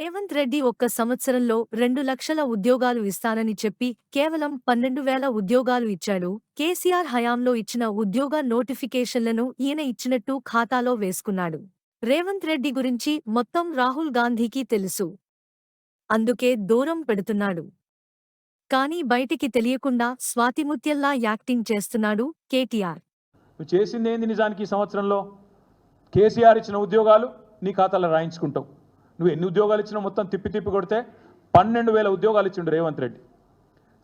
రేవంత్ రెడ్డి ఒక్క సంవత్సరంలో రెండు లక్షల ఉద్యోగాలు ఇస్తానని చెప్పి కేవలం పన్నెండు వేల ఉద్యోగాలు ఇచ్చాడు. కేసీఆర్ హయాంలో ఇచ్చిన ఉద్యోగ నోటిఫికేషన్లను ఈయన ఇచ్చినట్టు ఖాతాలో వేసుకున్నాడు. రేవంత్ రెడ్డి గురించి మొత్తం రాహుల్ గాంధీకి తెలుసు. అందుకే దూరం పెడుతున్నాడు. కానీ బయటికి తెలియకుండా స్వాతిముత్యల్లా యాక్టింగ్ చేస్తున్నాడు కేటీఆర్. చేసిందేంది నిజానికి ఈ సంవత్సరంలో? కేసీఆర్ ఇచ్చిన ఉద్యోగాలు నీ ఖాతాలో రాయించుకుంటావు. నువ్వు ఎన్ని ఉద్యోగాలు ఇచ్చినా మొత్తం తిప్పి తిప్పి కొడితే పన్నెండు వేల ఉద్యోగాలు ఇచ్చిండు రేవంత్ రెడ్డి.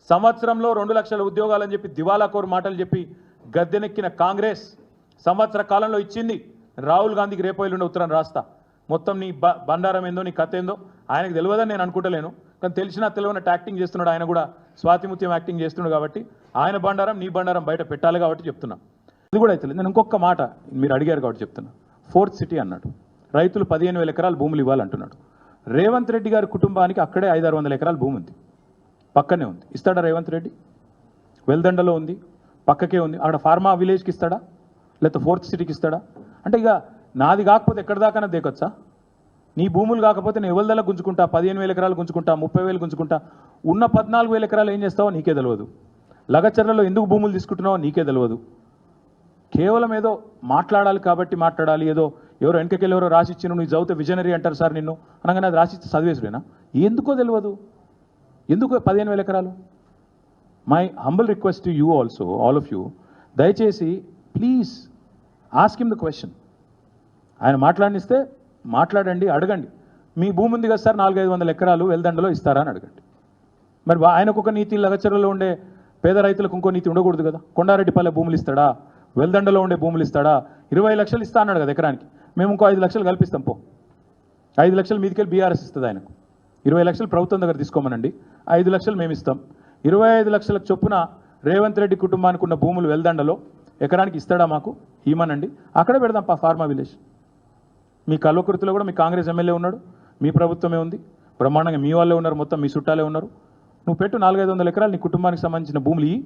సంవత్సరంలో రెండు లక్షల ఉద్యోగాలు అని చెప్పి దివాలా కోరు మాటలు చెప్పి గద్దెనెక్కిన కాంగ్రెస్ సంవత్సర కాలంలో ఇచ్చింది రాహుల్ గాంధీకి రేపు ఎల్లుండి ఉత్తరం రాస్తా. మొత్తం నీ బ బండారం ఏందో నీ కథ ఏందో ఆయనకు తెలియదని నేను అనుకుంటలేను. కానీ తెలిసినా తెలియనట్టు యాక్టింగ్ చేస్తున్నాడు ఆయన కూడా. స్వాతిముత్యం యాక్టింగ్ చేస్తున్నాడు కాబట్టి ఆయన బండారం నీ బండారం బయట పెట్టాలి కాబట్టి చెప్తున్నా. ఇది కూడా అయితే నేను ఇంకొక మాట మీరు అడిగారు కాబట్టి చెప్తున్నా. ఫోర్త్ సిటీ అన్నాడు. రైతులు పదిహేను వేల ఎకరాలు భూములు ఇవ్వాలంటున్నాడు. రేవంత్ రెడ్డి గారి కుటుంబానికి అక్కడే ఐదారు వందల ఎకరాల భూమి ఉంది. పక్కనే ఉంది. ఇస్తాడా రేవంత్ రెడ్డి? వెల్దండలో ఉంది. పక్కకే ఉంది. అక్కడ ఫార్మా విలేజ్కి ఇస్తాడా? లేకపోతే ఫోర్త్ సిటీకి ఇస్తాడా? అంటే ఇక నాది కాకపోతే ఎక్కడి దాకానే దేకొచ్చా? నీ భూములు కాకపోతే నేను ఎవరిదల్లా గుంజుకుంటా? పదిహేను వేల ఎకరాలు గుంజుకుంటా? ముప్పై వేలు గుంజుకుంటా? ఉన్న పద్నాలుగు వేల ఎకరాలు ఏం చేస్తావో నీకే తెలియదు లగచర్లలో ఎందుకు భూములు తీసుకుంటున్నావో నీకే తెలియదు కేవలం ఏదో మాట్లాడాలి కాబట్టి మాట్లాడాలి ఏదో ఎవరో వెనకకెళ్ళి ఎవరో రాసిచ్చిన నువ్వు చదివితే విజనరీ అంటారు సార్ నిన్ను. అనగానే అది రాసిచ్చి చదివేసుడేనా? ఎందుకో తెలియదు. ఎందుకు పదిహేను వేల ఎకరాలు? My humble request to you also all of you దయచేసి please ask him the question ఆయన మాట్లాడినిస్తే మాట్లాడండి అడగండి. మీ భూమి ఉంది కదా సార్ నాలుగైదు వందల ఎకరాలు వెల్దండలో ఇస్తారా అని అడగండి. మరి ఆయనకు ఒక నీతి లగచరలో ఉండే పేద రైతులకు ఇంకో నీతి ఉండకూడదు కదా. కొండారెడ్డిపల్లె భూములు ఇస్తాడా? వెల్దండలో ఉండే భూములు ఇస్తాడా? ఇరవై లక్షలు ఇస్తా అన్నాడు కదా ఎకరానికి. మేము ఇంకో ఐదు లక్షలు కల్పిస్తాం పో. ఐదు లక్షలు మీదికెళ్ళి బీఆర్ఎస్ ఇస్తుంది ఆయనకు. ఇరవై లక్షలు ప్రభుత్వం దగ్గర తీసుకోమనండి. ఐదు లక్షలు మేము ఇస్తాం. ఇరవై ఐదు లక్షలకు చొప్పున రేవంత్ రెడ్డి కుటుంబానికి ఉన్న భూములు వెల్దండలో ఎకరానికి ఇస్తాడా మాకు? ఇమ్మనండి అక్కడే పెడదాం పా ఫార్మా విలేజ్. మీ కల్వకుర్తిలో కూడా మీ కాంగ్రెస్ ఎమ్మెల్యే ఉన్నాడు. మీ ప్రభుత్వమే ఉంది. బ్రహ్మాండంగా మీ వాళ్ళే ఉన్నారు మొత్తం మీ చుట్టాలే ఉన్నారు. నువ్వు పెట్టు నాలుగైదు వందల ఎకరాలు నీ కుటుంబానికి సంబంధించిన భూములు ఈ